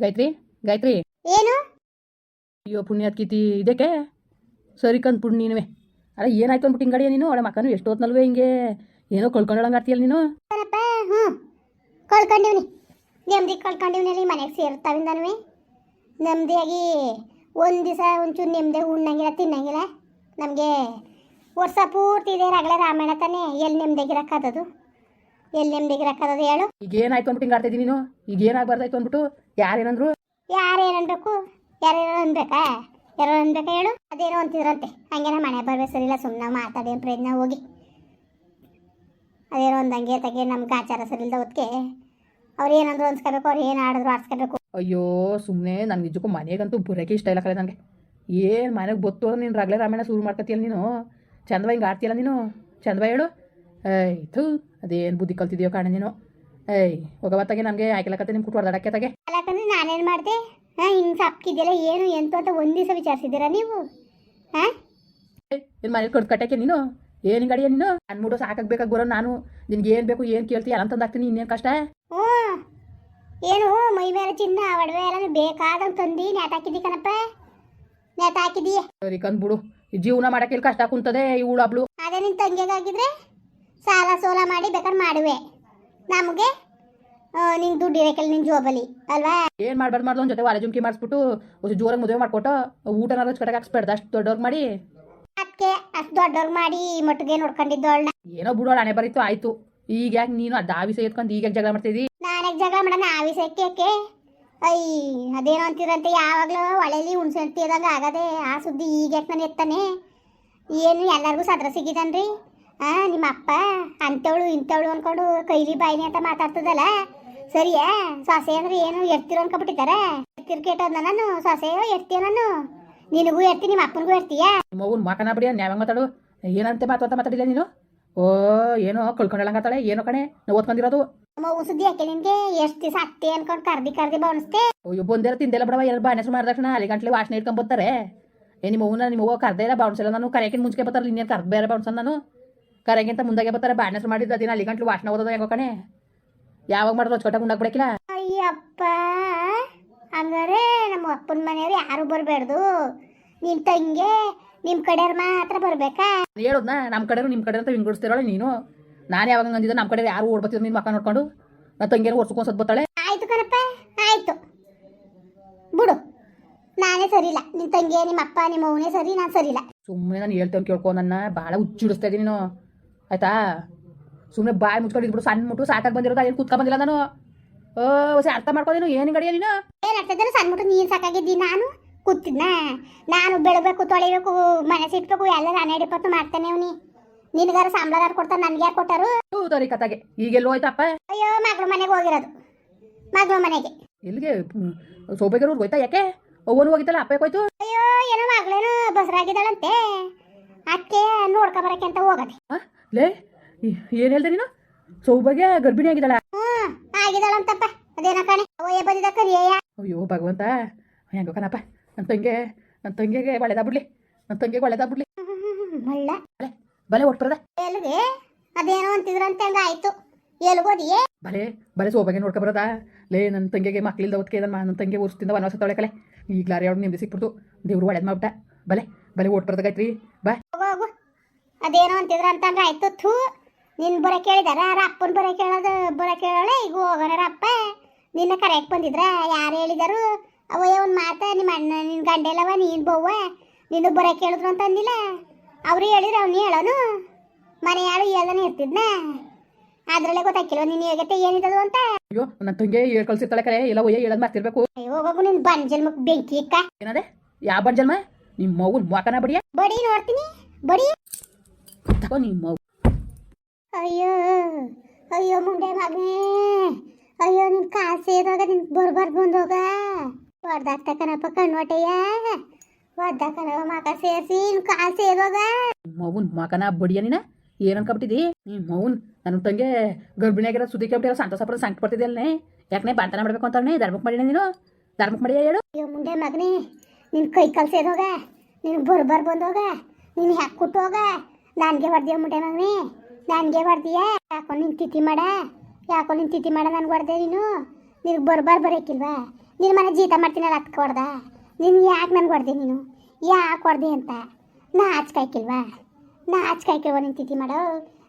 ಗಾಯತ್ರಿ? ಗಾಯತ್ರಿ? ಏನು? ಅಯ್ಯೋ ಪುಣ್ಯಾತ್ಕಿತಿ ಇದಕ್ಕೆ? ಸರಿ ಕಂದ್ ಪುಣ್ಯ ನೀನುವೆ. ಅಲ್ಲ ಏನಾಯ್ತು ಅಂದ್ಬಿಟ್ಟು ಹಿಂಗಡಿಯ ನೀನು? ಅವಳ ಮಕ್ಕನು ಎಷ್ಟೊತ್ನಲ್ವೇ ಹಿಂಗೆ? ಏನೋ ಕಳ್ಕೊಂಡಳಂಗೆ ಆಡ್ತೀಯಲ್ಲ ನೀನು ಹ್ಞೂ. ಕಳ್ಕೊಂಡಿವ್ನಿ. ನೆಮ್ಮದಿ ಕಳ್ಕೊಂಡಿವ್ನಲ್ಲಿ ಮನೆಗೆ ಸೇರ್ತಾವಿಂದನೂ ನೆಮ್ಮದಿಯಾಗಿ ಒಂದು ದಿವಸ ಒಂಚೂರು ನೆಮ್ಮದಿ ಉಣ್ಣಂಗಿಲ್ಲ ತಿನ್ನಂಗಿಲ್ಲ. ನಮಗೆ ವರ್ಷ ಪೂರ್ತಿ ಇದೆ ರಗಳೆ ರಾಮಾಯಣ ತಾನೇ. ಎಲ್ಲಿ ನೆಮ್ಮದಿಗಿರಕ್ಕದದು ಎಲ್ಲಿ ನೆಮ್ಮದಿಗಿರಕ್ಕದದು ಹೇಳು. ಈಗ ಏನಾಯ್ತು ಅಂದ್ಬಿಟ್ಟು ಹಿಂಗೆ ಆಡ್ತಾ ನೀನು? ಈಗ ಏನಾಗ್ಬಾರ್ದಾಯ್ತು ಅಂದ್ಬಿಟ್ಟು? ಯಾರೇನಂದ್ರು? ಯಾರು ಏನು ಅನ್ಬೇಕು? ಯಾರೇನೋ ಅನ್ಬೇಕಾ? ಯಾರೋ ಅನ್ಬೇಕಾ ಹೇಳು. ಅದೇನೋ ಅಂತಿದ್ರಂತೆ. ಹಂಗೇನ ಮನೆ ಬರ್ಬೇಕು ಸರಿಲ್ಲ ಸುಮ್ಮನೆ ಮಾತಾಡಿ ಪ್ರಯತ್ನ ಹೋಗಿ. ಅದೇನೋ ಒಂದಂಗೆ ತಗೆ ನಮ್ಗೆ ಆಚಾರ ಸರಿಲ್ದ ಹೊತ್ತಿಗೆ ಅವ್ರು ಏನಂದ್ರು ಅನ್ಸ್ಕೋಬೇಕು ಅವ್ರು ಏನು ಆಡಿದ್ರು ಆಡ್ಸ್ಕೋಬೇಕು. ಅಯ್ಯೋ ಸುಮ್ಮನೆ ನನಗೆ ನಿಜಕ್ಕೂ ಮನೆಗಂತೂ ಬರೋಕೆ ಇಷ್ಟ ಇಲ್ಲ ಕಲೆ ನನಗೆ ಏನು ಮನೆಗೆ ಬತ್ತು ನೀನು ರಗಳೆ ರಾಮಾಯಣ ಶುರು ಮಾಡ್ಕೊತೀಯಲ್ಲ ನೀನು? ಚಂದವ ಹಿಂಗೆ ಆಡ್ತೀಯಲ್ಲ ನೀನು? ಚಂದವ ಹೇಳು. ಏಯ್ ಥೂ ಅದೇನು ಬುದ್ಧಿ ಕಲ್ತಿದ್ಯೋ ಕಾಣ ನೀನು ಏಯ್ ಹೋಗವತ್ತಾಗೆ ನಮಗೆ ಆಯ್ಕೆಲಕತ್ತೆ ನಿಮ್ಮ ಕುಟ್ಟು ಹೊಡೆದಾಡಕ್ಕೆ ತಗೆ ಅಲ್ಲಕಂದ್ರೆ ನಾನೇನು ಮಾಡಿದೆ? ಹಾಂ ಹಿಂಗೆ ಸಾಪ್ಕಿದ್ಯಲ್ಲ ಏನು ಎಂತ ಅಂತ ಒಂದು ದಿವಸ ವಿಚಾರಿಸಿದ್ದೀರಾ ನೀವು? ಹಾಂ? ಏನು ಮನೇಲಿ ಕೊಡ್ ಕಟ್ಟಕ್ಕೆ ನೀನು? ಏನು ಹಿಂಗಡಿಯ ನೀನು? ನನ್ನ ಮೂಡೋ ಸಾಕಾಗಬೇಕಾಗಿ ಬರೋ ನಾನು? ನಿನ್ಗೆ ಏನು ಬೇಕು ಏನು ಕೇಳ್ತೀಯ ಅಲ್ಲ ತಂದಾಗ್ತೀನಿ ಇನ್ನೇನು ಕಷ್ಟ? ಹ್ಞೂ. ಏನು ಮೈ ಮೇಲೆ ಚಿನ್ನ ಒಡವೆ ಎಲ್ಲ ಬೇಕಾದಂಗೆ ತಂದು ನೇತು ಹಾಕಿದ್ದಿ ಕಣಪ್ಪ. ನೇತು ಹಾಕಿದ್ದೀಯ ಸರಿ ಕಂದ್ಬಿಡು. ಈ ಜೀವನ ಮಾಡಕ್ಕೆ ಇಲ್ಲಿ ಕಷ್ಟ ಕುಂತದೆ ಇವಳು ಅಬ್ಳು ಅದೇ ನಿನ್ನ ತಂಗಿಗಾಗಿದ್ರೆ? ಸಾಲ ಸೋಲ ಮಾಡಿ ಬೇಕಾದ್ರೆ ಮಾಡುವೆ. ನಮಗೆ ನಿಂಗೆ ದುಡ್ಡು ಇರಕ್ಕೆ ನಿನ್ನ ಜೋಬಲಿ ಅಲ್ವಾ? ಏನು ಮಾಡ್ಬಾರ್ದು ಮಾಡ್ದು ಒಂದು ಜೊತೆ ವಾಲೆ ಜುಮ್ಕಿ ಮಾಡಿಸ್ಬಿಟ್ಟು ಒಂದು ಜೋರಾಗಿ ಮದುವೆ ಮಾಡ್ಕೊಟ್ಟು ಊಟನಾದ್ರು ಕಡೆಗೆ ಹಾಕ್ಸ್ಬೇಡ್ದು ಅಷ್ಟು ದೊಡ್ಡವ್ರಿಗೆ ಮಾಡಿ. ಅದಕ್ಕೆ ಅಷ್ಟು ದೊಡ್ಡವ್ರು ಮಾಡಿ ಈ ಮಟ್ಟಿಗೆ ನೋಡ್ಕೊಂಡಿದ್ದು ಅವಳನ್ನ. ಏನೋ ಬಿಡೋಳ ಹಣೆ ಬರೀತು ಆಯ್ತು. ಈಗ ಯಾಕೆ ನೀನು ಆ ಆವಿಸ ಎತ್ಕೊಂಡು ಈಗ ಜಗಳ ಮಾಡ್ತಿದ್ದಿ ನಾನೇ ಜಗಳ ಮಾಡೋಣ ಆವಿಸ ವಿಷಯಕ್ಕೆ ಯಾಕೆ? ಐ ಅದೇನೋ ಅಂತಿರಂತೆ ಯಾವಾಗಲೂ ಒಳೆಲಿ ಹುಣ್ಸೆ ಹಣ್ಣು ಆಗದೆ ಆ ಸುದ್ದಿ ಈಗ ಯಾಕೆ ನಾನು ಎತ್ತಾನೆ? ಏನು ಎಲ್ಲರಿಗೂ ಸದ್ರ ಸಿಗಿದನ್ರಿ? ನಿಮ್ಮ ಅಪ್ಪ ಅಂಥವಳು ಇಂಥವಳು ಅನ್ಕೊಂಡು ಕೈಲಿ ಬಾಯಿಲಿ ಅಂತ ಮಾತಾಡ್ತದಲ್ಲ? ಸರಿಯಾ? ಸೊಸೆ ಅಂದ್ರೆ ಏನು ಎಡ್ತಿರೋ ಅನ್ಕೊಬಿಟ್ಟಿದ್ದಾರೆ ಕ್ರಿಕೆಟ್ ಕೇಟೋದ್ನ ನಾನು? ಸೊಸೆಯೋ ಎಡ್ತೀಯ ನಾನು? ನಿನಗೂ ಎಡ್ತಿ ನಿಮ್ಮ ಅಪ್ಪನಿಗೂ ಎಡ್ತೀಯ ಅವ್ನ ಮಕನ ಬಿಡಿ ನ್ಯಾವ ಮಾತಾಡು. ಏನಂತೆ ಮಾತಾಡ್ತಾ ಮಾತಾಡಿಲ್ಲ ನೀನು? ಓ ಏನೋ ಕಳ್ಕೊಂಡಳಂಗತ್ತಾಳೆ ಏನೋ ಕಣೆ ನಾವು ಓದ್ಕೊಂಡಿರೋದು ಮಗು ಸುದ್ದಿ ಯಾಕೆ ನಿನ್ಗೆ? ಎಷ್ಟು ದಿವಸ ಅತ್ತೆ ಅನ್ಕೊಂಡು ಕರ್ದಿ ಕರ್ದಿ ಬವಣಿಸ್ತೆ ಅಯ್ಯೋ ಬಂದಿರ ತಿಂದೆಲ್ಲ ಬಿಡವ ಎರಡು ಬಾಣೆ ಮಾಡಿದ ತಕ್ಷಣ ಅಲ್ಲಿ ಗಂಟ್ಲೆ ವಾಸನೆ ಇಟ್ಕೊಂಡ್ ಬರ್ತಾರೆ. ಏ ನಿಮ್ಮ ಅವ್ವನ ನಿಮ್ಮ ಅವ್ವ ಕರ್ದೇ ಇಲ್ಲ ಬಾউನ್ಸಲ್ಲ ನಾನು ಕರೆಯಕ್ಕಿಂತ ಮುಂಚೆ ಬರ್ತಾರಲ್ಲ ಇನ್ನೇನು ಕರ್ದು ಬೇರೆ ಬಾউನ್ಸನ್ ನಾನು? ಕರೆಗಿಂತ ಮುಂದಾಗೆ ಬರ್ತಾರೆ. ಬಾಣೆ ಮಾಡಿದ್ದು ಅದಿನ ಅಲ್ಲಿ ಗಂಟ್ಲು ವಾಸನ ಓದೋದು ಹೆಂಗೋ ಕಣೆ. ಯಾವಾಗ ಮಾಡಿದ್ರು ಚೋಟ ಬಿಡಕಿಲ್ಲ ಅಯ್ಯಪ್ಪ ಹಂಗಾರೆ ನಮ್ಮ ಅಪ್ಪನ ಮನೆಯವ್ರು ಯಾರು ಬರಬೇಡ್ದು. ನಿನ್ನ ತಂಗಿ ನಿಮ್ಮ ಕಡೆಯವ್ರು ಮಾತ್ರ ಬರ್ಬೇಕಾ? ಹೇಳೋದ್ನ ನಮ್ಮ ಕಡೆಯವ್ರು ನಿಮ್ಮ ಕಡೆ ಅಂತ ವಿಂಗಡಿಸ್ತಿರೋಳೆ ನೀನು. ನಾನು ಯಾವಾಗ ಅಂದಿದ್ದೆ ನಮ್ಮ ಕಡೆ ಯಾರು ಓಡ್ಬತ್ತಿದ್ರು ನಿಮ್ಮ ಮಕ್ಕ ನೋಡ್ಕೊಂಡು. ನನ್ನ ತಂಗಿಯನ್ನು ಸತ್ ಬರ್ತಾಳೆ ಆಯ್ತು ಕಣಪ್ಪ ಆಯ್ತು. ಬಿಡು. ನಾನೇ ಸರಿಯಿಲ್ಲ. ನಿನ್ನ ತಂಗಿ ನಿಮ್ಮ ಅಪ್ಪ ನಿಮ್ಮ ಅವನೇ ಸರಿ ನಾನು ಇಲ್ಲ ಸುಮ್ಮನೆ ನಾನು ಹೇಳ್ತೇವೆ ಕೇಳ್ಕೊ ನನ್ನ ಭಾಳ ಹುಚ್ಚಿಡಿಸ್ತಾ ಇದ್ದೀನಿ ನೀನು. ಆಯ್ತಾ? ಸುಮ್ಮನೆ ಬಾಯಿ ಮುಚ್ಕೊಂಡು ಇದ್ಬಿಟ್ಟು ಸಣ್ಣ ಮುಟ್ಟು ಸಾಕಾಗಿ ಬಂದಿರೋದು ಏನು ಕುತ್ಕೊಂಡ್ ಬಂದಿಲ್ಲ ನಾನು. ಓ ಹೊಸ ಅರ್ಥ ಮಾಡ್ಕೋದೇನು? ಏನು ಗಡಿಯ ನೀನು? ಏನು ಆಗ್ತದೆ ಸಣ್ಣ ಮುಟ್ಟು ನೀನ್ ಸಾಕಾಗಿದ್ದಿ ನಾನು? ಕೂತಿದ್ನ? ನಾನು ಬೆಳಬೇಕು ತೊಳಿಬೇಕು ಮನೆ ಇಟ್ಬೇಕು ಎಲ್ಲ ನಾನೇ ಡಿಪತ್ತು ಮಾಡ್ತಾನೆ ಅವ್ನಿ. ನಿನಗಾರ ಸಂಬಳಗಾರ ಕೊಡ್ತಾರೆ ನನ್ಗೆ ಯಾರು ಕೊಟ್ಟಾರು? ತೋರಿ ಈಗ ಎಲ್ಲೋ ಹೋಯ್ತಪ್ಪ? ಅಯ್ಯೋ ಮಗಳು ಮನೆಗೆ ಹೋಗಿರೋದು. ಮಗಳು ಮನೆಗೆ. ಇಲ್ಲಿಗೆ ಸೌಭಾಗ್ಯರು ಹೋಯ್ತಾ ಯಾಕೆ? ಅವ್ವನು ಹೋಗಿತ್ತಲ್ಲ ಅಪ್ಪ ಹೋಯ್ತು? ಅಯ್ಯೋ ಏನೋ ಮಗಳೇನೋ ಬಸರಾಗಿದ್ದಾಳಂತೆ ಅದಕ್ಕೆ ನೋಡ್ಕ ಬರಕ್ಕೆ ಅಂತ ಹೋಗದೆ ಆ? ಲೇ ಏನು ಹೇಳ್ದೆ ನೀನು ಸೌಭಾಗ್ಯ ಗರ್ಭಿಣಿ ಆಗಿದ್ದಾಳ ಆಗಿದಾಳ ಅಂತಪ್ಪ ಅದೇನೋ ಕಣೆ ಅವಯ್ಯ ಬಂದಿದ ಕರಿಯ ಅಯ್ಯೋ ಭಗವಂತ ಹೆಂಗೋ ಕಣಪ್ಪ ನನ್ನ ತಂಗೆ ನನ್ನ ತಂಗಿಗೆ ಒಳ್ಳೇದಾಗ್ಬಿಡ್ಲಿ ನನ್ನ ತಂಗಿಗೆ ಒಳ್ಳೇದಾಗ್ಬಿಡ್ಲಿ ಮಳ್ಳ ಬಲೆ ಬಲೆ ಒಟ್ಬರದ ಎಲ್ಲಿಗೆ ಅದೇನೋ ಅಂತಿದ್ರಂತೆ ಹಂಗ ಆಯ್ತು ಎಲ್ಗೋದಿಯೇ ಬಲೆ ಬಲೆ ಸೌಭಾಗ್ಯ ನೋಡ್ಕ ಬರೋದಾ ಲೇ ನನ್ನ ತಂಗಿಗೆ ಮಕ್ಳಿಲ್ದ ಹೊತ್ತಿಗೆ ನನ್ನ ನನ್ನ ತಂಗಿ ಊರ್ಸ್ತಿಂದ ವನವಾಸ ತೊಳೆಕಲೆ ಈಗ್ಲಾರ ಎರಡು ನಿಮ್ದು ಸಿಕ್ಬಿಡ್ತು ದೇವ್ರು ಒಳ್ಳೇದು ಮಾಡ್ಬಿಟ್ಟ ಬಲೆ ಬಲೆ ಓಟ್ ಬರೋದಾಗೈತ್ರಿ ಬಾ ಅದೇನೋ ಅಂತಿದ್ರ ಅಂತ ಹಂಗ ಆಯ್ತು ಥೂ ನಿನ್ ಬರ ಕೇಳಿದಾರ ಅಪ್ಪನ ಬರ ಕೇಳೋದು ಬರ ಕೇಳೋಳೆ ಈಗ ಹೋಗೋಣ ಅಪ್ಪ. ನಿನ್ನ ಕರೆಕ್ಟ್ ಬಂದಿದ್ರ ಯಾರು ಹೇಳಿದರು? ಅವಯ್ಯ ಒಂದು ಮಾತ ನಿಮ್ಮ ಅಣ್ಣ ನಿನ್ನ ಗಂಡೆಲ್ಲವ ನೀನು ಬವ್ವ ನಿನ್ನ ಬರ ಕೇಳಿದ್ರು ಅಂತ ಅಂದಿಲ್ಲ. ಅವ್ರು ಹೇಳಿದ್ರು ಅವ್ನು ಹೇಳೋನು. ಮನೆ ಯಾರು ಹೇಳ್ದಾನೆ ಇರ್ತಿದ್ನ. ಅದ್ರಲ್ಲೇ ಗೊತ್ತಾಕಿಲ್ವ ನೀನು ಹೇಗತ್ತೆ ಏನಿದ್ದದು ಅಂತ? ಅಯ್ಯೋ ನನ್ನ ತಂಗಿ ಹೇಳ್ ಕಳ್ಸಿರ್ತಾಳೆ ಕರೆ ಎಲ್ಲ ಒಯ್ಯ ಹೇಳೋದು ಮಾಡ್ತಿರ್ಬೇಕು. ಅಯ್ಯೋ ಹೋಗು ನಿನ್ ಬನ್ ಮುಖ ಬೆಂಕಿ ಇಕ್ಕ. ಏನದೆ? ಯಾವ ಬಂಜಲ್ಮ ನಿಮ್ಮ ಮಗು ಮಕನ ಬಡಿಯ? ಬಡಿ ನೋಡ್ತೀನಿ ಬಡಿ. ತಗೋ ನಿಮ್ಮ ಮಗು ಅಯ್ಯೋ ಅಯ್ಯೋ ಮುಂಡೆ ಮಗನೇ. ಅಯ್ಯೋ ನಿನ್ ಕಾಲು ಸೇದಾಗ ನಿನ್ ಬರ್ಬಾರ್ದು ಬಂದೋಗ ಹೊಡ್ದಾಕ್ತ ಕಣಪ್ಪ ಕಣ್ವಟೆಯ ಒದ್ದ ಕಣವ ಮಕ ಸೇರಿಸಿ ನಿನ್ ಕಾಲು ಸೇದೋಗ ಮೌನ್ ಮಗುನ್ ಮಕನ ಬಡಿಯ ನೀನ? ಏನ್ ಅನ್ಕೊಬಿಟ್ಟಿದಿ? ನಿಮ್ಮ ಮೌನ್ ನನ್ನ ತಂಗೆ ಗರ್ಭಿಣಿಯಾಗಿರ ಸುದ್ದಿ ಕೇಳ್ಬಿಟ್ಟಿರೋ ಸಂತೋಷ ಪಡೋ ಸಂಕಟ ಪಡ್ತಿದ್ದಲ್ಲೇ ಯಾಕನೇ ಬಾಂತನ ಮಾಡ್ಬೇಕು ಅಂತವನೇ? ಧರ್ಮಕ್ಕೆ ಮಾಡಿನ ನೀನು? ಧರ್ಮಕ್ಕೆ ಮಾಡಿಯ ಹೇಳು? ಅಯ್ಯೋ ಮುಂಡೆ ಮಗನೇ. ನಿನ್ ಕೈ ಕಾಲು ಸೇದೋಗ ನಿನ್ ಬರ್ಬಾರ್ ಬಂದೋಗ ನೀನ್ ಯಾಕೆ ಕುಟ್ಟೋಗ ನನಗೆ ಹೊಡೆದಿಯ ಮುಟ್ಟೆ ಮಗನೇ? ನನಗೆ ಹೊಡೆದಿಯ? ಯಾಕೋ ನಿನ್ನ ತಿಥಿ ಮಾಡ? ಯಾಕೋ ನಿನ್ನ ತಿಥಿ ಮಾಡ ನನಗೆ ಹೊಡ್ದೆ ನೀನು? ನಿನಗೆ ಬರ್ಬಾರ್ ಬರೋಕ್ಕಿಲ್ವಾ ನಿನ್ನ ಮನೆ ಜೀತ ಮಾಡ್ತೀನಲ್ಲ ಅದಕ್ಕೆ ಹೊಡ್ದೆ? ನಿನ್ಗೆ ಯಾಕೆ ನನ್ಗೆ ಹೊಡ್ದೆ ನೀನು? ಯಾಕೆ ಹೊಡ್ದೆ ಅಂತ? ನಾ ಹಚ್ಕಾಯ್ಕಿಲ್ವಾ ನಾ ಹಚ್ಕಾಯ್ಕಿಲ್ವ ನಿನ್ನ ತಿಥಿ ಮಾಡೋ?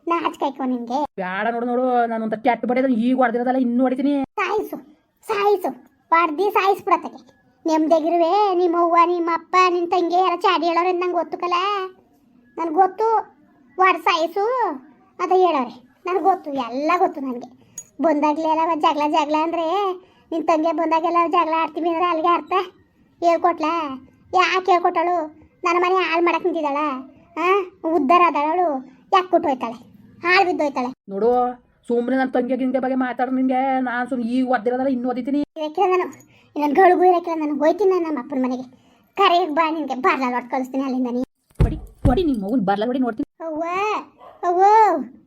ನಾ ಹಚ್ಕಾಯ್ಕೋ ನಿನಗೆ? ಬೇಡ ನೋಡು ನೋಡು ನಾನು ಒಂದು ಕೆಟ್ಟ ಬಡಿದ ಈಗ ಹೊಡೆದಿರೋದಲ್ಲ ಇನ್ನೂ ಹೊಡಿತೀನಿ. ಸಾಯಿಸು ಸಾಯಿಸು ಹೊಡ್ದಿ ಸಾಯಿಸ್ಬಿಡತ್ತಗೆ ನಿಮ್ದೆಗಿರುವೆ ನಿಮ್ಮ ಅವ್ವ ನಿಮ್ಮ ಅಪ್ಪ ನಿನ್ನ ತಂಗಿ ಯಾರ ಚಾಡಿ ಹೇಳೋರು ನಂಗೆ ಗೊತ್ತು ಕಲ? ನನಗೆ ಗೊತ್ತು ವಾಡ್ ಸಾಯಿಸು ಅಂತ ಹೇಳೋರೆ. ನನಗೆ ಗೊತ್ತು ಎಲ್ಲ ಗೊತ್ತು ನನಗೆ. ಬಂದಾಗಲೆಲ್ಲ ಜಗಳ ಜಗಳ ಅಂದರೆ ನಿನ್ನ ತಂಗಿ ಬಂದಾಗೆಲ್ಲ ಜಗಳ ಆಡ್ತೀವಿ ಅಂದ್ರೆ ಅಲ್ಲಿಗೆ ಅರ್ಥ? ಹೇಳ್ಕೊಟ್ಲಾ? ಯಾಕೆ ಹೇಳ್ಕೊಟ್ಟಳು? ನನ್ನ ಮನೆ ಹಾಳು ಮಾಡಕ್ಕೆ ನಿಂತಿದ್ದಾಳ? ಹಾಂ ಉದ್ದಾರ ಆದಳು ಯಾಕೆ ಕೊಟ್ಟು ಹೋಯ್ತಾಳೆ ಹಾಳು ಬಿದ್ದೋಯ್ತಾಳೆ. ನೋಡು ಸುಮ್ಮನೆ ನನ್ನ ತಂಗಿ ಗಿಂಗೆ ಬಗ್ಗೆ ಮಾತಾಡೋ ನಿಮಗೆ ನಾನು ಸುಮ್ಮನೆ ಈಗ ಒದ್ದಿರೋದಲ್ಲ ಇನ್ನೂ ಓದಿತೀನಿ ಇರಕ್ಕಿಲ್ಲ ನಾನು. ಇನ್ನೊಂದು ಗಳಿಗೂ ಇರಕ್ಕಿಲ್ಲ ನಾನು. ಹೋಯ್ತೀನಿ ನಾನು ನಮ್ಮ ಅಪ್ಪನ ಮನೆಗೆ. ಕರೆಗೆ ಬಾ ನಿನಗೆ ಬಾರ್ಲಾಡ್ ಕಳಿಸ್ತೀನಿ ಅಲ್ಲಿಂದ ನೀ ಹೊಡಿ ನಿಮ್ಮ ಮಗನ ಬರ್ಲ ಹೊಡಿ ನೋಡ್ತೀನಿ. ಅವ್ವ ಅವ್ವ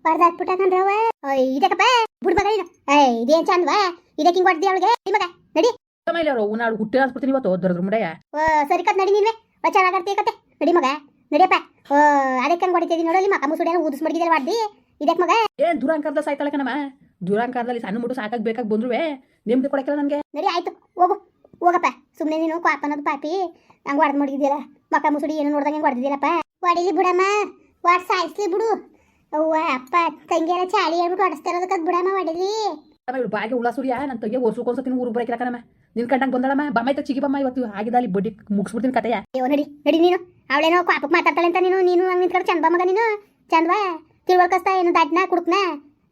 ಬರ್ದಾಕ್ಬಿಟ್ಟ ಕಣ್ರವ್ವ ಓಯ್ ಇದಕ್ಕಪ್ಪ ಬಿಡ್ ಮಗ ನೀನು. ಏಯ್ ಇದೇನ್ ಚಂದ್ವಾ? ಇದಕ್ಕೆ ಹಿಂಗ್ ಹೊಡ್ದಿ ಅವಳಿಗೆ? ಮಗ ನಡಿ. ಆಮೇಲೆ ಅವರು ನಾಳೆ ಹುಟ್ಟಿ ಹಾಸ್ಬಿಡ್ತೀನಿ ಇವತ್ತು ದೊಡ್ಡ ಮುಂಡೆಯ. ಓ ಸರಿ ಕತ್ ನಡಿ ನೀನ್ವೆ. ಓ ಚೆನ್ನಾಗಿ ಕತೆ ನಡಿ ಮಗ ನಡಿಯಪ್ಪ. ಓ ಅದಕ್ಕೆ ಹಂಗ್ ಹೊಡಿತಿದ್ದೀನಿ ನೋಡಲ್ಲಿ ಮಕ್ಕ ಮುಸುಡಿಯನ್ನು ಊದಿಸ್ ಮಡಗಿದೆಲ್ಲ ಮಾಡ್ದಿ. ಇದಕ್ಕೆ ಮಗ. ಏನ್ ದುರಾಂಕಾರದ ಸಾಯ್ತಾಳೆ ಕಣಮ್ಮ ದುರಾಂಕಾರದಲ್ಲಿ ಸಣ್ಣ ಮುಟ್ಟು ಸಾಕಾಗ್ ಬೇಕಾಗಿ ಬಂದ್ರುವೆ. ನಿಮ್ದು ಕೊಡಕ್ಕಿಲ್ಲ ನನಗೆ. ನಡಿ ಆಯ್ತು. ಹೋಗು. ಹೋಗಪ್ಪ. ಸುಮ್ನೆ ನೀನು ಪಾಪ ಅನ್ನೋದು ಪಾಪಿ. ನಂಗೆ ಹೊಡೆದು ಮಡಗಿದ್ಯಲ್ಲ. ಮಕ್ಕ ಮುಸುಡಿ ಏನು ನೋಡ್ದಂಗೆ ಹೊಡೆದಿದ್ದೀರಪ್ಪ ಹೊಡಿಲಿ ಬಿಡಮ್ಮ ಒಟ್ಟು ಸಾಯಿಸ್ಲಿ ಬಿಡು. ಅವ್ವ ಅಪ್ಪ ತಂಗಿಯರ ಚಾಳಿ ಹೇಳ್ಬಿಟ್ಟು ಹೊಡಿಸ್ತಾ ಇರೋದಕ್ಕೆ ಬಿಡಮ್ಮ ಹೊಡಿಲಿ ಇವಳು ಬಾಯಿಗೆ ಉಳ್ಳ ಸುರಿಯ ನನ್ನ ತಂಗಿ ವರ್ಷಕ್ಕೊಂದ್ಸತಿನ ಊರು ಬರಕಿರಕನಮ್ಮ ನಿನ್ ಕಂಡಂಗೆ ಬಂದಳಮ್ಮ ಬಮ್ಮಾಯ್ತ ಚಿಗಿ ಬಮ್ಮ ಇವತ್ತು ಆಗಿದ ಅಲ್ಲಿ ಬಡ್ಡಿ ಮುಗಿಸ್ಬಿಡ್ತೀನಿ ಕತೆಯ. ಅಯ್ಯೋ ನಡಿ ನಡಿ ನೀನು. ಅವಳೇನೋ ಪಾಪಕ್ಕೆ ಮಾತಾಡ್ತಾಳೆ ಅಂತ ನೀನು ನೀನು ಹಂಗೆ ನಿಂತ್ಕೊಂಡು ಚಂದ ಮಗ ನೀನು. ಚಂದವಾ ತಿಳುವಳ್ಕಸ್ತಾ ಏನು ದಾಟ್ನಾ ಕುಡ್ಕನ?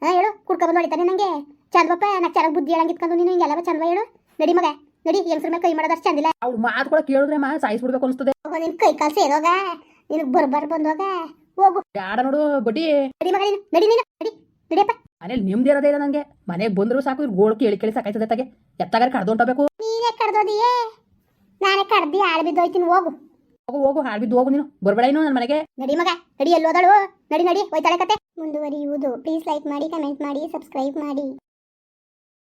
ಹಾಂ ಹೇಳು ಕುಡ್ಕ ಬಂದು ಹೊಡಿತಾನೆ ನಂಗೆ. ಚಂದಪ್ಪ ನಾ ಚೆನ್ನಾಗಿ ಬುದ್ಧಿ ಹೇಳಂಗಿತ್ಕೊಂಡು ನೀನು ಹಿಂಗೆಲ್ಲ ಚಂದವ ಹೇಳು. ನಡಿ ಮಗ ನಡಿ ಹೆಂಗ್ಸ್ರ ಮೇಲೆ ಕೈ ಮಾಡೋದಷ್ಟು ಚಂದಿಲ್ಲ. ಅವ್ಳು ಮಾತುಗಳ ಕೇಳಿದ್ರೆ ಮಾ ಸಾಯಿಸ್ಬಿಡ್ಬೇಕು ಅನಿಸ್ತದೆ. ನಿನ್ ಕೈ ಕಾಲು ಸೇರೋಗ. ನಿನಗೆ ಬರ್ ಬಂದೋಗ ಹೋಗು ಯಾರ ನೋಡು ಬಡ್ಡಿ. ನಡಿ ಮಗ ನೀನು ನಡಿ ನೀನು ನಡಿ ನಡಿಯಪ್ಪ. ಮನೇಲಿ ನಿಮ್ದು ಇರೋದೇ ಇಲ್ಲ ನನಗೆ ಮನೆಗೆ ಬಂದ್ರು ಸಾಕು ಇವ್ರು ಗೋಳು ಕೇಳಿ ಕೇಳಿ ಸಾಕಾಯ್ತದೆ ತಗೆ ಎತ್ತಾಗಾರ ಕಡ್ದೊಂಟಬೇಕು ನೀನೇ ಕಡ್ದೋದಿಯೇ? ನಾನೇ ಕಡ್ದಿ ಆಳು ಬಿದ್ದೋಯ್ತೀನಿ ಹೋಗು. ಹೋಗು ಹೋಗು ಹಾಳು ಬಿದ್ದು ಹೋಗು ನೀನು. ಬರ್ಬೇಡ ಇನ್ನು ನನ್ನ ಮನೆಗೆ. ನಡಿ ಮಗ ನಡಿ ಎಲ್ಲೋದಳು ನಡಿ ನಡಿ ಹೋಯ್ತಾಳೆ ಕತೆ. ಮುಂದುವರಿಯುವುದು. ಪ್ಲೀಸ್ ಲೈಕ್ ಮಾಡಿ ಕಮೆಂಟ್ ಮಾಡಿ ಸಬ್ಸ್ಕ್ರೈಬ್ ಮಾಡಿ.